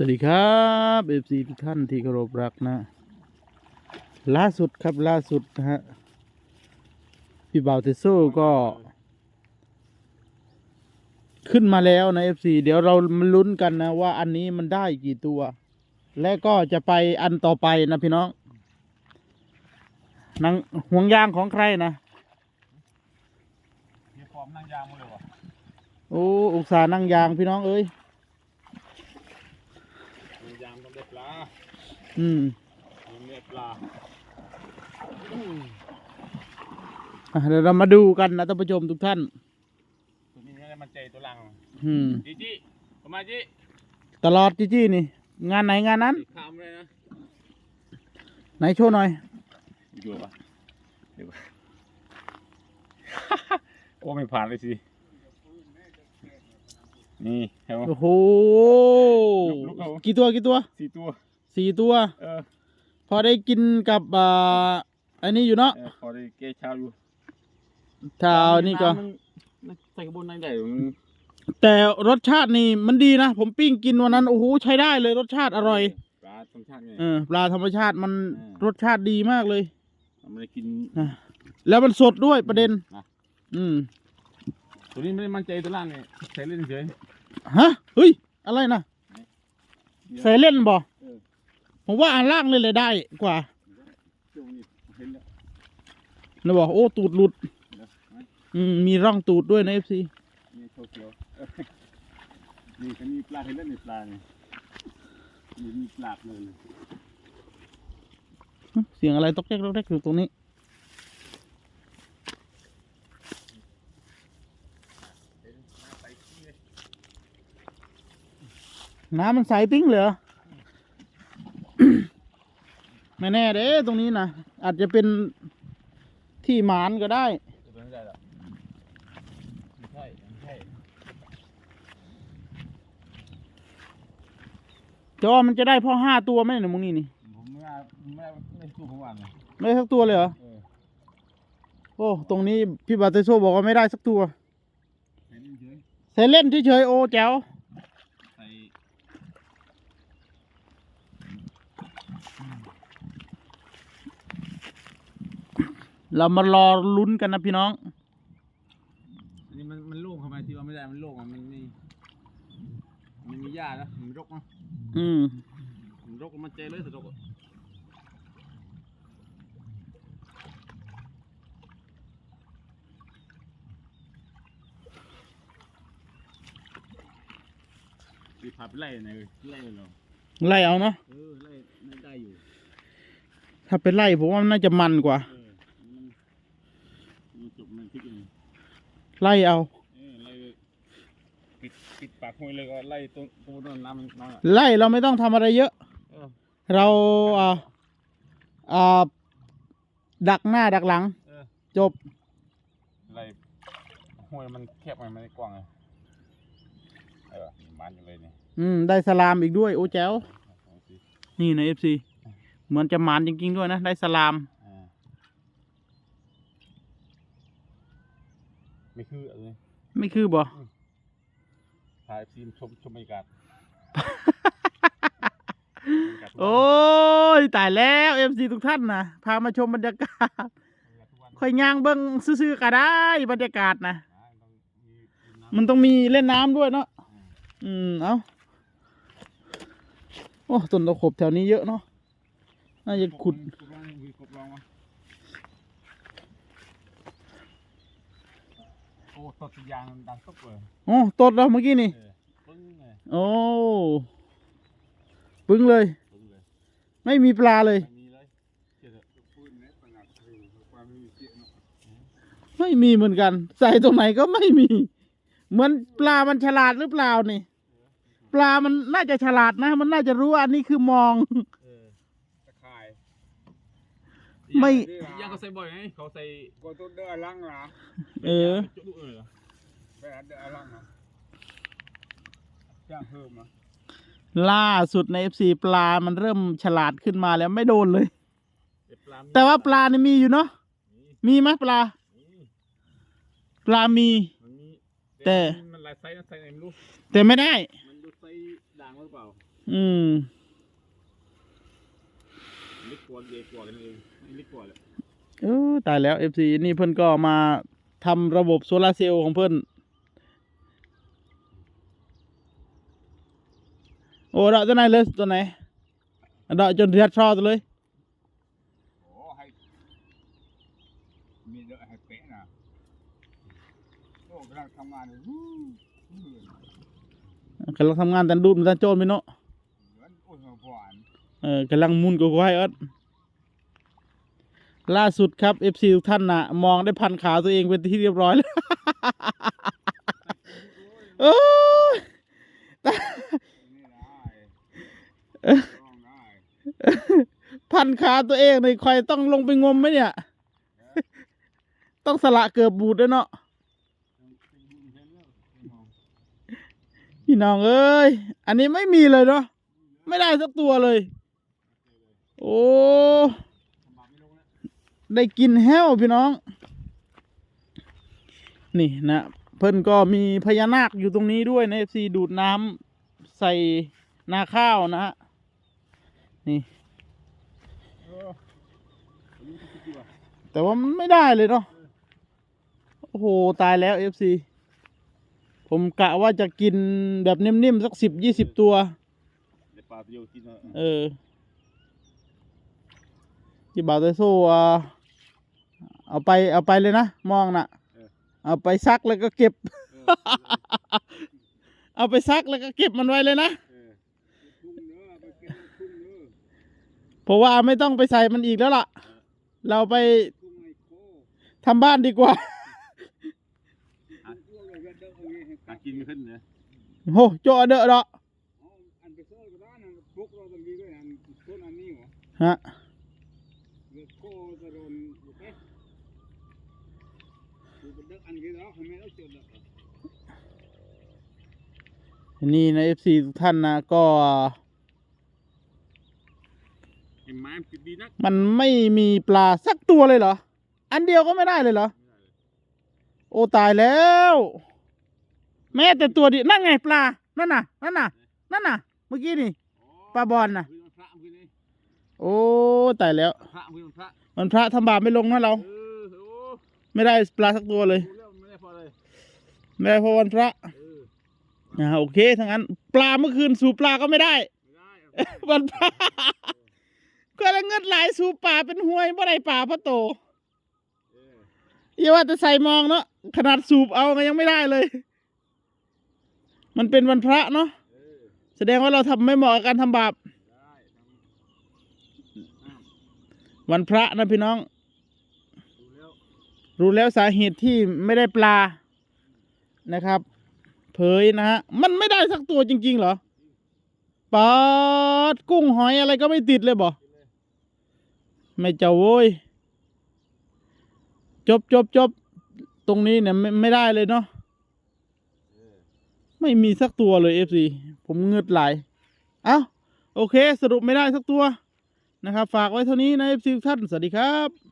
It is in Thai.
สวัสดีครับเอฟซีทุกท่านที่เคารพรักนะ ล่าสุดครับล่าสุดนะฮะพี่บ่าวเทโซ่ก็ ขึ้นมาแล้วนะเอฟซีเดี๋ยวเรามาลุ้นกันนะว่าอันนี้มันได้กี่ตัว และก็จะไปอันต่อไปนะพี่น้องนังห่วงยางของใครนะมีฟอร์มนั่งยางมาเลยวะโอ้อุตส่าห์นั่งยางพี่น้องเอ้ย นั่งยางต้องได้ปลา อืมมีเนื้อปลาอะเดี๋ยวเรามาดูกันนะท่านผู้ชมทุกท่านตัวนี้ไม่ได้มันใจตัวหลังอืมจีจีประมาณจีตลอดจี้ๆนี่ งานไหนงานนั้นข้ามเลยนะไหนโชว์หน่อยอยู่ปะเดี๋ยวโอ้ไม่ผ่านเลยสินี่เห็นไหมโอ้โหลุกๆเอากี่ตัวกี่ตัวสี่ตัว สี่ตัว เออพอได้กินกับอ่าอันนี้อยู่เนาะเออพอได้เกยเช้าอยู่เช้านี่ก็มันใส่กระบุนนั่งใหญ่มันแต่รสชาตินี่มันดีนะ ผมปิ้งกินวันนั้น โอ้โหใช้ได้เลยรสชาติอร่อยปลาธรรมชาติไง เออปลาธรรมชาติมันอืมรสชาติดีมากเลย มันไม่ได้กินอะแล้วมันสดด้วยประเด็น นะ อืมตัวนี้ไม่ได้มั่นใจตัวล่างไงใส่เล่นเฉยฮะเฮ้ยอะไรนะเดี๋ยวใส่เล่นบ่เออ ผมว่าอันล่างเลยเลยได้กว่าช่วงนี้เห็นแล้วนะบอกโอ้ตูดหลุดเดี๋ยวนะอืมมีร่องตูดด้วยนะเอฟซีนี่โชว์เขียวเออนี่ก็มีปลาเห็นแล้วนี่ปลาเนี่ยนี่มีปลาเลยเสียงอะไรตอกแจ๊กตอกแจ๊กอยู่ตรงนี้น้ำมันใสปิ้งเหรอ ไม่แน่เด้ตรงนี้นะอาจจะเป็นที่หมานก็ได้ตัวไม่ได้หรอกไม่ใช่ไม่ใช่แต่ว่ามันจะได้พ่อห้าตัวไหมเนี่ยมึงนี่นี่ผมไม่ได้ไม่ได้ไม่สู้ผมวันเลยไม่ได้สักตัวเลยเหรอเออโอ้ตรงนี้พี่บาเตโซบอกว่าไม่ได้สักตัวเห็นเฉย ใส่เล่นเฉยๆโอ้แจ๋ว ใส่ เรามารอลุ้นกันนะพี่น้อง อันนี้มันมันโล่งเข้ามาที่ว่าไม่ได้มันโล่งอะมันมีมันมีหญ้านะมันรกเนาะอืมมันรกมันเจเลยสุดรกอะดีพาไปไล่ไหนอยไล่เหรอไล่เอาเนาะเออไล่ไม่ได้อยู่ ถ้าเป็นไล่ผมว่ามันน่าจะมันกว่า เออมันมันจุกมันพลิกเอง ไล่เอา เออไล่ปิดปิดปากห้วยเลยก็ไล่ตรงตรงนั้นน้ำมันน้อยอะไล่เราไม่ต้องทำอะไรเยอะ เออเราอ่าอ่าดักหน้าดักหลัง เออจบ ไล่ห้วยมันแคบไงมันไม่กว้างไงเออมันอยู่เลยเนี่ยอืม ได้สลามอีกด้วย โอ้แจ๋วเอาสินี่นะเอฟซีเหมือนจะหมานจริงๆด้วยนะ ได้สลาม อ่า ไม่คืออะไรไม่คือบ่ถ่ายซีมชมชมบรรยากาศโอ้ยตายแล้วเอฟซีทุกท่านนะพามาชมบรรยากาศค่อยย่างเบิ้งซื่อๆก็ได้บรรยากาศนะมันต้องมีเล่นน้ำด้วยเนาะอืมเอาโอ้ต้นตะขบแถวนี้เยอะเนาะน่าจะขุด ขุดล องมีขุดลองมาโอ้ตดยางดังตุ๊บเลยโอ้ตดแล้วเมื่อกี้นี่เออปึ้งเลยโอ้ปึ้งเลย ปึ้งเลยไม่มีปลาเลยไม่มีเลยเชื่อเถอะปืนเนี่ยขนาดปืนความไม่มีเสียงเนาะไม่มีเหมือนกัน ใส่ตรงไหนก็ไม่มี เหมือนปลามันฉลาดหรือเปล่านี่ ปลามันน่าจะฉลาดนะ มันน่าจะรู้ว่าอันนี้คือมองเออตะข่าย ไม่ ยางเขาใส่บ่อยไงเขาใส่ก็ต้องเดินลังนะเออ จุดเออไปหาเดินลังนะจ้างเพิ่มมาล่าสุดใน FC ปลา มันเริ่มฉลาดขึ้นมาแล้วไม่โดนเลยแต่ปลามีแต่ว่าปลานี่มีอยู่เนาะมีไหมปลามีปลามี มันมีแต่ มันหลายไซส์นะไซส์ไหนไม่รู้ แต่ไม่ได้ มันดูไซส์ด่างหรือเปล่าอืมเล็กกว่าเล็กกว่ากันเองไม่ เล็กกว่าเลยเออตายแล้ว FC นี่เพิ่นก็มาทำระบบโซลาร์เซลล์ของเพิ่นโอ้ดอกตัวไหนเลยตัวไหนดอกจนเรียดชอตัวเลยโอ้ให้มีเดอะให้เป๊ะนะโอ้กำลังทำงานอยู่วู้วู้กำลังทำงานแต่ดูดมันแต่โจรไปเนาะเหมือนโอ้ยหวานเออกำลังมุนกูไว้เอิด ล่าสุดครับ FC ทุกท่านนะมองได้พันขาตัวเองเป็นที่เรียบร้อยแล้วโอ้ยนี่ได้ต้องได้พันขาตัวเองเลยใครต้องลงไปงมไหมเนี่ย ต้องสละเกือบบูดด้วยเนาะพี่น้องเอ้ย อันนี้ไม่มีเลยเนาะ ไม่ได้สักตัวเลย โอ้ ได้กินแห้วพี่น้อง นี่นะเพิ่นก็มีพญานาคอยู่ตรงนี้ด้วยในเอฟซีดูดน้ำใส่นาข้าวนะฮะนี่แต่ว่ามันไม่ได้เลยเนาะโอ้โห ตายแล้วเอฟซีผมกะว่าจะกินแบบนิ่มๆ สักสิบยี่สิบตัวเดี๋ยวปลาเดียวกินเนอะเออที่บาเตโซอะ เอาไปเอาไปเลยนะ มองน่ะ เอาไปซักแล้วก็เก็บ เอาไปซักแล้วก็เก็บมันไว้เลยนะเออทุ่งเนื้อไปกินทุ่งเนื้อเพราะว่าไม่ต้องไปใส่มันอีกแล้วล่ะ เราไปทุ่งไอ้โคทำบ้านดีกว่าอ้วกเลยเดอะเอางี้ให้หากินไม่ขึ้นเลยโหโจาเดอะดอกเอาอันไปเซอร์ก็ได้นะพวกเราต้องมีด้วยอันต้นอันนี้เหรอฮะ เดือดโคจะโด นโอเคดูเป็นเด็กอันกี่ดอกให้แม่เราเจอเด็กนี่นะเอฟซีทุกท่านนะก็ไอ้ไม้มันติดดีนักมันไม่มีปลาสักตัวเลยเหรอ อันเดียวก็ไม่ได้เลยเหรอ โอ้ตายแล้ว แม้แต่ตัวเดียวนั่นไงปลา นั่นน่ะ นั่นน่ะ นั่นน่ะ เมื่อกี้นี่ปลาบอลน่ะพื้นมันพระพื้นนี่โอ้ตายแล้วพระพื้นมันพระมันพระทำบาปไม่ลงนะเราเออโอ้ ไม่ได้ปลาสักตัวเลยดูแล้วมันไม่ได้พอเลยไม่ได้เพราะวันพระเอออ่าโอเคทั้งนั้น ปลาเมื่อคืนสูบปลาก็ไม่ได้ ไม่ได้เอา วันพระก็ละเงินหลายสูบปลาเป็นห้วยบ่ได้ปลาพระโตเอออย่าว่าแต่ใส่มองเนาะขนาดสูบเอาก็ยังไม่ได้เลย มันเป็นวันพระเนาะเออแสดงว่าเราทำไม่เหมาะกับการทำบาป ได้ทำอ้าววันพระนะพี่น้องดูแล้ว รู้แล้วสาเหตุที่ไม่ได้ปลานะครับ เผยนะฮะ มันไม่ได้สักตัวจริง ๆ เหรอปลาดกุ้งหอยอะไรก็ไม่ติดเลยบ่ไม่เจ้าโว้ยจบจบจบตรงนี้เนี่ยไม่ไม่ได้เลยเนาะไม่มีสักตัวเลยเอฟซีผมเงืดไหลเอ้าโอเค สรุปไม่ได้สักตัวนะครับ ฝากไว้เท่านี้นะเอฟซีทุกท่าน สวัสดีครับ